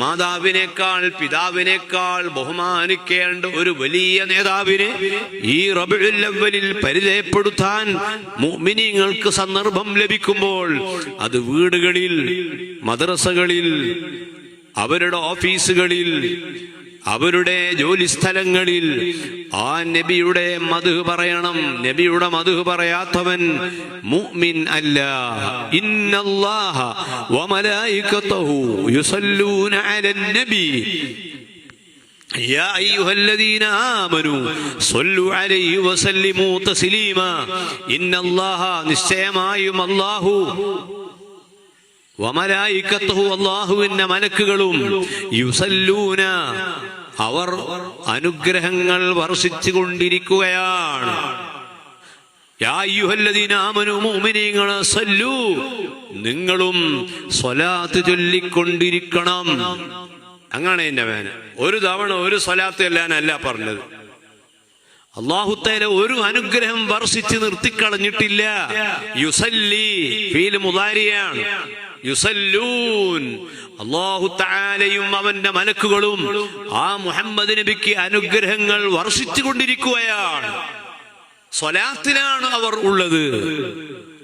മാതാവിനേക്കാൾ പിതാവിനേക്കാൾ ബഹുമാനിക്കേണ്ട ഒരു വലിയ നേതാവിനെ ഈ റബിഉല്ലവലിൽ പരിചയപ്പെടുത്താൻ മുഅ്മിനീങ്ങൾക്ക് സന്ദർഭം ലഭിക്കുമ്പോൾ അത് വീടുകളിൽ മദ്രസകളിൽ അവരുടെ ഓഫീസുകളിൽ അവരുടെ ജോലി സ്ഥലങ്ങളിൽ ആ നബിയുടെ മധു പറയണം നബിയുടെ മധു പറയാത്തവൻ മുഅ്മിൻ അല്ല ഇന്നല്ലാഹ വമലായികതഹു യുസല്ലൂന അലൻ നബി يا أيها الذين آمنوا صلوا عليه وسلموا تسليما إن الله നിശ്ചയമായും അല്ലാഹു വമലായിക്കത്തുഹു അള്ളാഹുവിന്റെ മലക്കുകളും യുസല്ലൂന. അവർ അനുഗ്രഹങ്ങൾ വർഷിച്ചു കൊണ്ടിരിക്കുകയാണ് നിങ്ങളും സ്വലാത്ത് ചൊല്ലിക്കൊണ്ടിരിക്കണം. അങ്ങനെ എന്റെ വേന ഒരു തവണ ഒരു സ്വലാത്ത് ചെല്ലാനല്ല പറഞ്ഞത്. അള്ളാഹുത്തേല ഒരു അനുഗ്രഹം വർഷിച്ച് നിർത്തിക്കളഞ്ഞിട്ടില്ല. യുസല്ലി ഫീൽ മുതാരിയാണ് യുസല്ലൂൻ. അള്ളാഹു താലയും അവന്റെ മലക്കുകളും ആ മുഹമ്മദ് നബിക്ക് അനുഗ്രഹങ്ങൾ വർഷിച്ചു കൊണ്ടിരിക്കുകയാണ് സ്വലാത്തിലാണ് അവർ ഉള്ളത്.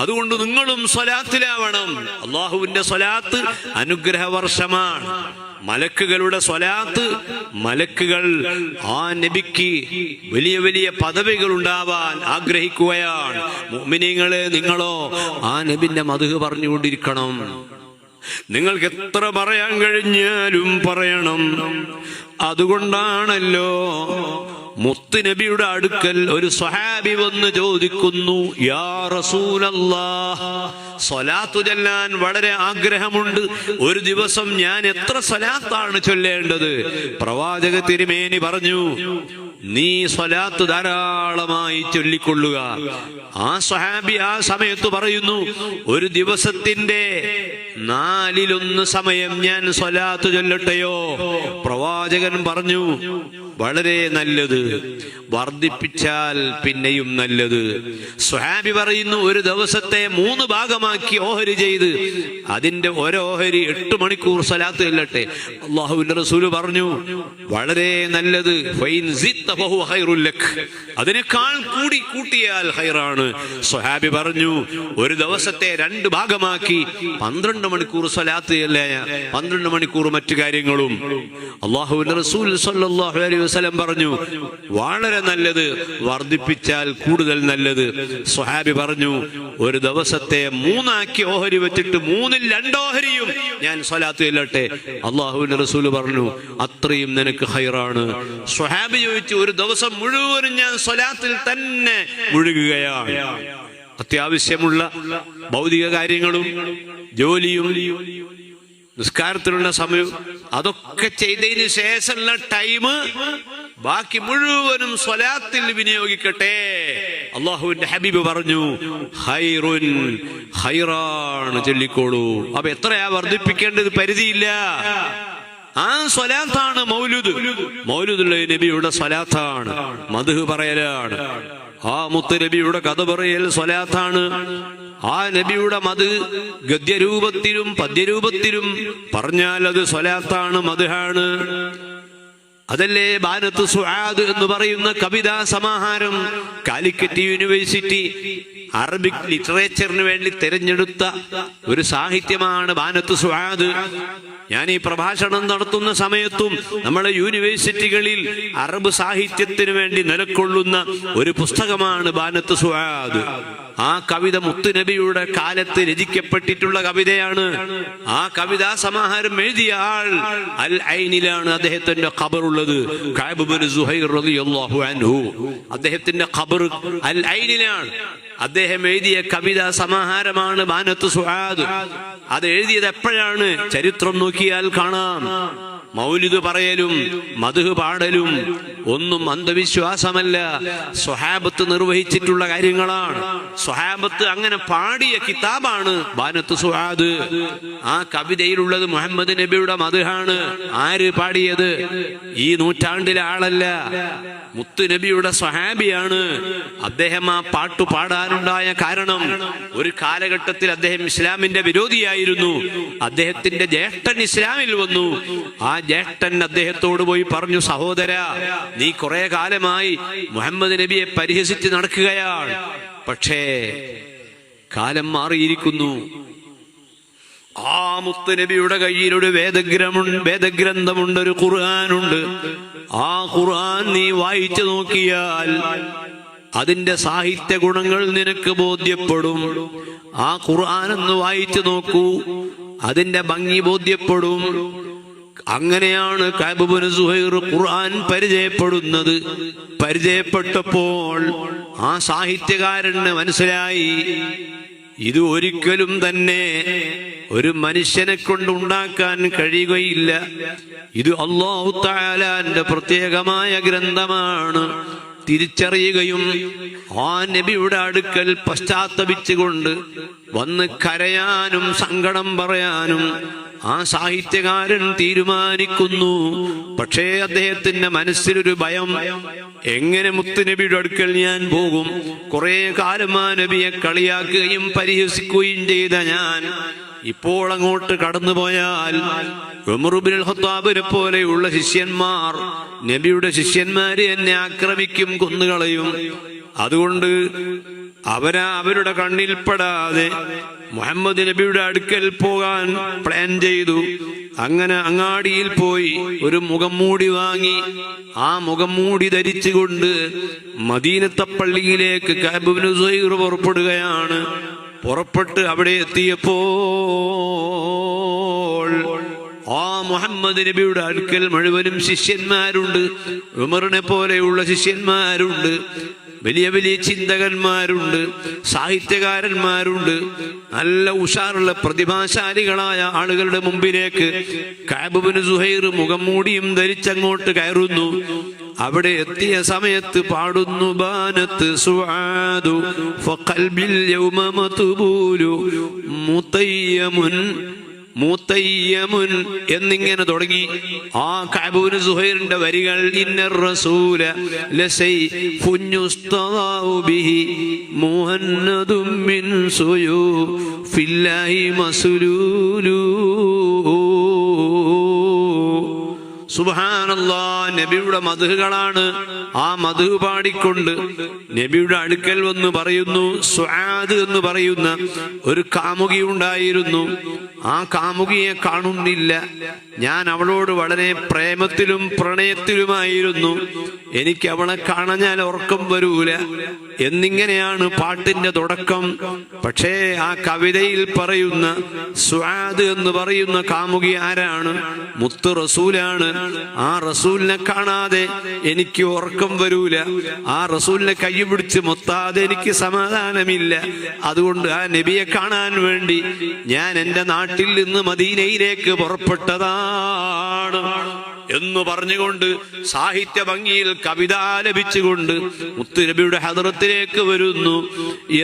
അതുകൊണ്ട് നിങ്ങളും സ്വലാത്തിലാവണം. അള്ളാഹുവിന്റെ സ്വലാത്ത് അനുഗ്രഹ വർഷമാണ് മലക്കുകളുടെ സ്വലാത്ത് മലക്കുകൾ ആ നബിക്ക് വലിയ വലിയ പദവികൾ ഉണ്ടാവാൻ ആഗ്രഹിക്കുകയാണ്. മുഅ്മിനീങ്ങളെ നിങ്ങളോ ആ നബിന്റെ മധു പറഞ്ഞുകൊണ്ടിരിക്കണം. നിങ്ങൾക്ക് എത്ര പറയാൻ കഴിഞ്ഞാലും പറയണം. അതുകൊണ്ടാണല്ലോ മുത്തുനബിയുടെ അടുക്കൽ ഒരു സ്വഹാബി വന്ന് ചോദിക്കുന്നു യാ സ്വലാത്തു ചൊല്ലാൻ വളരെ ആഗ്രഹമുണ്ട്. ഒരു ദിവസം ഞാൻ എത്ര സ്വലാത്താണ് ചൊല്ലേണ്ടത്? പ്രവാചക തിരുമേനി പറഞ്ഞു നീ സ്വലാത്ത് ധാരാളമായി ചൊല്ലിക്കൊള്ളുക. ആ സ്വഹാബി ആ സമയത്ത് പറയുന്നു ഒരു ദിവസത്തിന്റെ നാലിലൊന്ന് സമയം ഞാൻ സ്വലാത്ത് ചൊല്ലട്ടെയോ? പ്രവാചകൻ പറഞ്ഞു വളരെ നല്ലത്. വർദ്ധിപ്പിച്ചാൽ പിന്നെയും നല്ലത്. സ്വഹാബി പറയുന്നു ഒരു ദിവസത്തെ മൂന്ന് ഭാഗമാക്കി ഓഹരി ചെയ്ത്. അതിന്റെ ഓരോഹരി എട്ട് മണിക്കൂർ സ്ഥലത്ത് ചെല്ലട്ടെ. അള്ളാഹുവിന്റെ റസൂൽ പറഞ്ഞു വളരെ നല്ലത്. അതിനേക്കാൾ കൂടി കൂട്ടിയാൽ ഹൈറാണ് സ്വഹാബി പറഞ്ഞു ഒരു ദിവസത്തെ രണ്ട് ഭാഗമാക്കി പന്ത്രണ്ട് മണിക്കൂർ സ്വലാത്ത് അല്ലേ പന്ത്രണ്ട് മണിക്കൂർ മറ്റു കാര്യങ്ങളും. അള്ളാഹുവിന്റെ റസൂൽ അലൈഹി വസല്ലം പറഞ്ഞു വളരെ നല്ലത് വർദ്ധിപ്പിച്ചാൽ കൂടുതൽ നല്ലത്. സുഹാബി പറഞ്ഞു ഒരു ദിവസത്തെ മൂന്നാക്കി ഓഹരി വെച്ചിട്ട് മൂന്നിൽ രണ്ടോഹരിയും ഞാൻ സ്വലാത്ത് ചെല്ലട്ടെ. അള്ളാഹുവിന്റെ റസൂൽ പറഞ്ഞു അത്രയും നിനക്ക് ഹൈറാണ്. സുഹാബി ചോദിച്ചു ഒരു ദിവസം മുഴുവനും ഞാൻ സ്വലാത്തിൽ തന്നെ മുഴുകുകയാണ്. അത്യാവശ്യമുള്ള ഭൗതിക കാര്യങ്ങളും ജോലിയും നിസ്കാരത്തിലുള്ള സമയം അതൊക്കെ ചെയ്തതിന് ശേഷമുള്ള ടൈം ബാക്കി മുഴുവനും സ്വലാത്തിൽ വിനിയോഗിക്കട്ടെ. അള്ളാഹുവിന്റെ ഹബീബ് പറഞ്ഞു ഹൈറുൻ ഹൈറാണ് ചൊല്ലിക്കോളൂ. അപ്പൊ എത്രയാ വർദ്ധിപ്പിക്കേണ്ടത് പരിധിയില്ല. ആ സ്വലാത്താണ് മൗലുദ്. മൗലുദുള്ള നബിയുടെ സ്വലാത്താണ്. മധു പറയലാണ്. ആ മുത്ത് നബിയുടെ കഥ പറയൽ സ്വലാത്താണ്. ആ നബിയുടെ മത് ഗദ്യരൂപത്തിലും പദ്യരൂപത്തിലും പറഞ്ഞാൽ അത് സ്വലാത്താണ് മധുഹാണ്. അതല്ലേ ബാനത്ത് സുഹാദ് എന്ന് പറയുന്ന കവിതാ സമാഹാരം? കാലിക്കറ്റ് യൂണിവേഴ്സിറ്റി അറബിക് ലിറ്ററേച്ചറിന് വേണ്ടി തിരഞ്ഞെടുത്ത ഒരു സാഹിത്യമാണ് ബാനത്ത് സുആദ് ഞാൻ ഈ പ്രഭാഷണം നടത്തുന്ന സമയത്തും നമ്മുടെ യൂണിവേഴ്സിറ്റികളിൽ അറബ് സാഹിത്യത്തിന് വേണ്ടി നിലക്കൊള്ളുന്ന ഒരു പുസ്തകമാണ് ബാനത്ത് സുഹാദ്. ആ കവിത മുത്തുനബിയുടെ കാലത്ത് രചിക്കപ്പെട്ടിട്ടുള്ള കവിതയാണ്. ആ കവിതാ സമാഹാരം എഴുതിയ ആൾ അൽ ഐനിലാണ് അദ്ദേഹത്തിന്റെ ഖബറുള്ളത്. അദ്ദേഹത്തിന്റെ ഖബർ അൽ ഐനിലാണ് അദ്ദേഹം എഴുതിയ കവിത സമാഹാരമാണ് ബാനത്ത് സുഹാദ്. അത് എഴുതിയത് എപ്പോഴാണ്? ചരിത്രം നോക്കിയാൽ കാണാം. മൗലിദ് പറയലും മധു പാടലും ഒന്നും അന്ധവിശ്വാസമല്ല. സ്വഹാബത്ത് നിർവഹിച്ചിട്ടുള്ള കാര്യങ്ങളാണ്. സ്വഹാബത്ത് അങ്ങനെ പാടിയ കിതാബാണ് ബാനത്ത് സുഹാദ്. ആ കവിതയിലുള്ളത് മുഹമ്മദ് നബിയുടെ മധുഹാണ്. ആര് പാടിയത്? ഈ നൂറ്റാണ്ടിലെ ആളല്ല. മുത്തു നബിയുടെ സ്വഹാബിയാണ്. അദ്ദേഹം ആ പാട്ടു പാടാനുണ്ടായ കാരണം ഒരു കാലഘട്ടത്തിൽ അദ്ദേഹം ഇസ്ലാമിന്റെ വിരോധിയായിരുന്നു. അദ്ദേഹത്തിന്റെ ജ്യേഷ്ഠൻ ഇസ്ലാമിൽ വന്നു. ആ ജ്യേഷ്ഠൻ അദ്ദേഹത്തോട് പോയി പറഞ്ഞു സഹോദര നീ കുറെ കാലമായി മുഹമ്മദ് നബിയെ പരിഹസിച്ച് നടക്കുകയാണ്. പക്ഷേ കാലം മാറിയിരിക്കുന്നു. ആ മുത്തുനബിയുടെ നബിയുടെ കയ്യിലൊരു വേദഗ്രമുണ്ട് വേദഗ്രന്ഥമുണ്ട് ഒരു ഖുർആാനുണ്ട്. ആ ഖുർആൻ നീ വായിച്ചു നോക്കിയാൽ അതിന്റെ സാഹിത്യ ഗുണങ്ങൾ നിനക്ക് ബോധ്യപ്പെടും. ആ ഖുർആൻ എന്ന് വായിച്ചു നോക്കൂ അതിന്റെ ഭംഗി ബോധ്യപ്പെടും. അങ്ങനെയാണ് കാബുബിന് സുഹൈർ ഖുർആൻ പരിചയപ്പെടുന്നത്. പരിചയപ്പെട്ടപ്പോൾ ആ സാഹിത്യകാരന് മനസ്സിലായി ഇത് ഒരിക്കലും തന്നെ ഒരു മനുഷ്യനെ കൊണ്ട് ഉണ്ടാക്കാൻ കഴിയുകയില്ല. ഇത് അള്ളാഹു താലാന്റെ പ്രത്യേകമായ ഗ്രന്ഥമാണ്. തിരിച്ചറിയുകയും ആ നബിയുടെ അടുക്കൽ പശ്ചാത്തപിച്ചുകൊണ്ട് വന്ന് കരയാനും സങ്കടം പറയാനും ആ സാഹിത്യകാരൻ തീരുമാനിക്കുന്നു. പക്ഷേ അദ്ദേഹത്തിന്റെ മനസ്സിലൊരു ഭയം. എങ്ങനെ മുത്തുനബിയുടെ അടുക്കൽ ഞാൻ പോകും? കുറെ കാലം ആ നബിയെ കളിയാക്കുകയും പരിഹസിക്കുകയും ചെയ്ത ഞാൻ ഇപ്പോൾ അങ്ങോട്ട് കടന്നു പോയാൽ പോലെയുള്ള ശിഷ്യന്മാർ നബിയുടെ ശിഷ്യന്മാരെ എന്നെ ആക്രമിക്കും കൊന്നുകളയും. അതുകൊണ്ട് അവരാ അവരുടെ കണ്ണിൽപ്പെടാതെ മുഹമ്മദ് നബിയുടെ അടുക്കൽ പോകാൻ പ്ലാൻ ചെയ്തു. അങ്ങനെ അങ്ങാടിയിൽ പോയി ഒരു മുഖം മൂടി വാങ്ങി. ആ മുഖം മൂടി ധരിച്ചുകൊണ്ട് മദീനത്തെ പള്ളിയിലേക്ക് പുറപ്പെടുകയാണ്. പുറപ്പെട്ട് അവിടെ എത്തിയപ്പോൾ ആ മുഹമ്മദ് നബിയുടെ അടുക്കൽ മുഴുവനും ശിഷ്യന്മാരുണ്ട്. ഉമറിനെ പോലെയുള്ള ശിഷ്യന്മാരുണ്ട്. വലിയ വലിയ ചിന്തകന്മാരുണ്ട് സാഹിത്യകാരന്മാരുണ്ട്. നല്ല ഉഷാറുള്ള പ്രതിഭാശാലികളായ ആളുകളുടെ മുമ്പിലേക്ക് കാബുബിന് സുഹൈർ മുഖം മൂടിയും ധരിച്ചങ്ങോട്ട് കയറുന്നു. അവിടെ എത്തിയ സമയത്ത് പാടുന്നു ബാനത്ത് സുആദു ഫഖൽബിൽ യൗമ മത്ബൂലു മുതയ്യമുൻ മൂത്തയ്യമുൻ എന്നിങ്ങനെ തുടങ്ങി. ആ കാബൂന് സുഹൈറിന്റെ വരികൾ ഇന്നർ റസൂല ലസൈ ഫുഞ്ഞുസ്തദാഉ ബിഹി മുഹന്നദും മിൻ സുയൂ ഫില്ലാഹി മസ്ലൂലു. സുബാനല്ലാ നബിയുടെ മധുകളാണ് ആ മധു പാടിക്കൊണ്ട് നബിയുടെ അടുക്കൽ വന്ന് പറയുന്നു സ്വാദ് എന്ന് പറയുന്ന ഒരു കാമുകി ഉണ്ടായിരുന്നു. ആ കാമുകിയെ കാണുന്നില്ല. ഞാൻ അവളോട് വളരെ പ്രേമത്തിലും പ്രണയത്തിലുമായിരുന്നു. എനിക്ക് അവളെ കാണഞ്ഞാൽ ഉറക്കം വരൂല. എന്നിങ്ങനെയാണ് പാട്ടിന്റെ തുടക്കം. പക്ഷേ ആ കവിതയിൽ പറയുന്ന സ്വാദ് എന്ന് പറയുന്ന കാമുകി ആരാണ്? മുത്ത് റസൂലാണ്. ആ റസൂലിനെ കാണാതെ എനിക്ക് ഉറക്കം വരൂല. ആ റസൂലിനെ കൈ പിടിച്ച് മൊത്താതെ എനിക്ക് സമാധാനമില്ല. അതുകൊണ്ട് ആ നബിയെ കാണാൻ വേണ്ടി ഞാൻ എന്റെ നാട്ടിൽ നിന്ന് മദീനയിലേക്ക് പുറപ്പെട്ടതാണ് എന്ന് പറഞ്ഞുകൊണ്ട് സാഹിത്യ ഭംഗിയിൽ കവിത ലഭിച്ചുകൊണ്ട് മുത്തു നബിയുടെ ഹദറത്തിലേക്ക് വരുന്നു.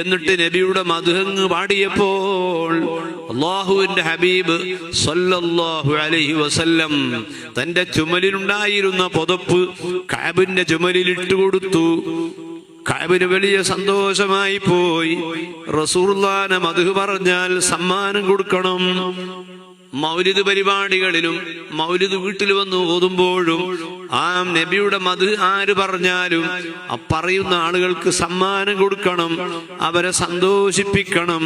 എന്നിട്ട് നബിയുടെ മധുഹങ്ങ് പാടിയപ്പോൾ അള്ളാഹുവിന്റെ ഹബീബ് സല്ലല്ലാഹു അലൈഹി വസല്ലം തന്റെ ചുമലിലുണ്ടായിരുന്ന പുതപ്പ് കാബിന്റെ ചുമലിലിട്ട് കൊടുത്തു. കാബിന് വലിയ സന്തോഷമായി പോയി. റസൂർലാന മധു പറഞ്ഞാൽ സമ്മാനം കൊടുക്കണം. മൗലിദ് പരിപാടികളിലും മൗലിദ് വീട്ടിൽ വന്ന് ഓതുമ്പോഴും ആ നബിയുടെ മത് ആര് പറഞ്ഞാലും ആ പറയുന്ന ആളുകൾക്ക് സമ്മാനം കൊടുക്കണം അവരെ സന്തോഷിപ്പിക്കണം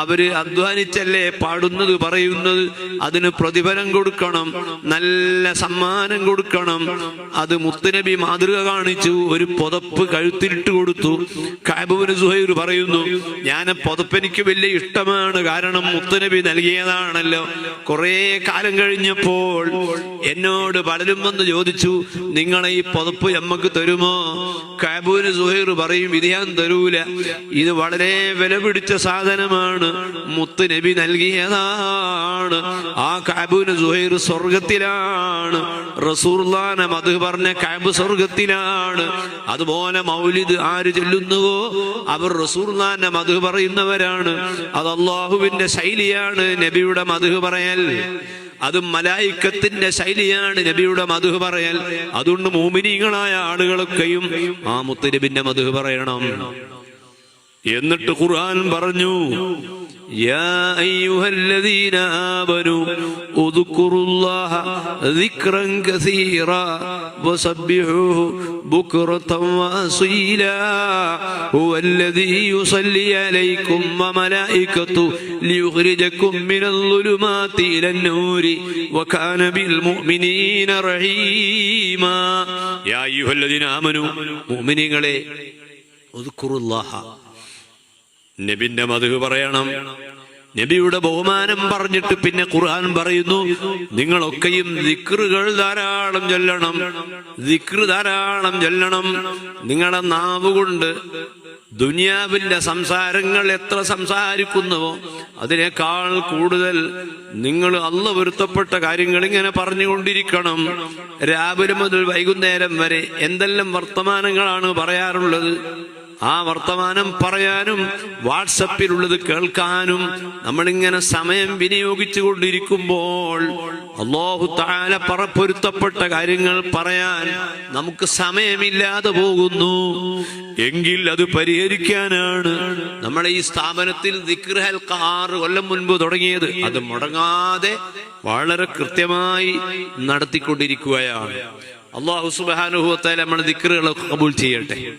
അവർ അധ്വാനിച്ചല്ലേ പാടുന്നത് പറയുന്നത് അതിന് പ്രതിഫലം കൊടുക്കണം നല്ല സമ്മാനം കൊടുക്കണം. അത് മുത്തുനബി മാതൃക കാണിച്ചു ഒരു പുതപ്പ് കഴുത്തിലിട്ട് കൊടുത്തു. കാബുവിന് സുഹൈർ പറയുന്നു ഞാൻ പുതപ്പ് എനിക്ക് വലിയ ഇഷ്ടമാണ് കാരണം മുത്തുനബി നൽകിയതാണല്ലോ. കുറേ കാലം കഴിഞ്ഞപ്പോൾ എന്നോട് പലരും വന്ന് ചോദിച്ചു നിങ്ങളെ ഈ പുതപ്പ് നമ്മക്ക് തരുമോ? കാബൂന് സുഹൈർ പറയും ഇത് ഞാൻ തരൂല. ഇത് വളരെ വില പിടിച്ച സാധനമാണ്. മുത്ത് നബി നൽകിയതാണ്. ആ കാബൂന് സുഹൈർ സ്വർഗത്തിലാണ്. റസൂർലാന മധു പറഞ്ഞ കാബ് സ്വർഗത്തിലാണ്. അതുപോലെ മൗലിദ് ആര് ചെല്ലുന്നുവോ അവർ റസൂർലാന്റെ മധു പറയുന്നവരാണ്. അത് അള്ളാഹുവിന്റെ ശൈലിയാണ് നബിയുടെ മധു പറയൽ. അത് മലായിക്കത്തിന്റെ ശൈലിയാണ് നബിയുടെ മധു പറയൽ. അതുകൊണ്ട് മോമിനികളായ ആളുകളൊക്കെയും ആ മുത്തരിബിന്റെ മധു പറയണം. എന്നിട്ട് ഖുർആൻ പറഞ്ഞു يا أيها الذين آمنوا اذكروا الله ذكرا كثيرا وسبحوه بكرة وأصيلا هو الذي يصلي عليكم وملائكته ليخرجكم من الظلمات إلى النور وكان بالمؤمنين رحيما يا أيها الذين آمنوا مؤمنين اذكروا الله നബിന്റെ മധു പറയണം. നബിയുടെ ബഹുമാനം പറഞ്ഞിട്ട് പിന്നെ ഖുർആൻ പറയുന്നു നിങ്ങളൊക്കെയും ദിക്റുകൾ ധാരാളം ചൊല്ലണം ദിക്റ് ധാരാളം ചൊല്ലണം. നിങ്ങളെ നാവ് കൊണ്ട് ദുനിയാവിന്റെ സംസാരങ്ങൾ എത്ര സംസാരിക്കുന്നുവോ അതിനേക്കാൾ കൂടുതൽ നിങ്ങൾ അല്ല പൊരുത്തപ്പെട്ട കാര്യങ്ങൾ ഇങ്ങനെ പറഞ്ഞുകൊണ്ടിരിക്കണം. രാവിലെ മുതൽ വൈകുന്നേരം വരെ എന്തെല്ലാം വർത്തമാനങ്ങളാണ് പറയാറുള്ളത്? ആ വർത്തമാനം പറയാനും വാട്സപ്പിലുള്ളത് കേൾക്കാനും നമ്മളിങ്ങനെ സമയം വിനിയോഗിച്ചു കൊണ്ടിരിക്കുമ്പോൾ അള്ളാഹു താല പറപ്പൊരുത്തപ്പെട്ട കാര്യങ്ങൾ പറയാൻ നമുക്ക് സമയമില്ലാതെ പോകുന്നു. എങ്കിൽ അത് പരിഹരിക്കാനാണ് നമ്മളെ ഈ സ്ഥാപനത്തിൽ ദിക്ർ ഹൽക്ക ആറ് കൊല്ലം മുൻപ് തുടങ്ങിയത്. അത് മുടങ്ങാതെ വളരെ കൃത്യമായി നടത്തിക്കൊണ്ടിരിക്കുകയാണ്. അള്ളാഹു സുബാനുഭവത്താൽ നമ്മൾ ദിക്റുകൾ കബൂൾ ചെയ്യട്ടെ.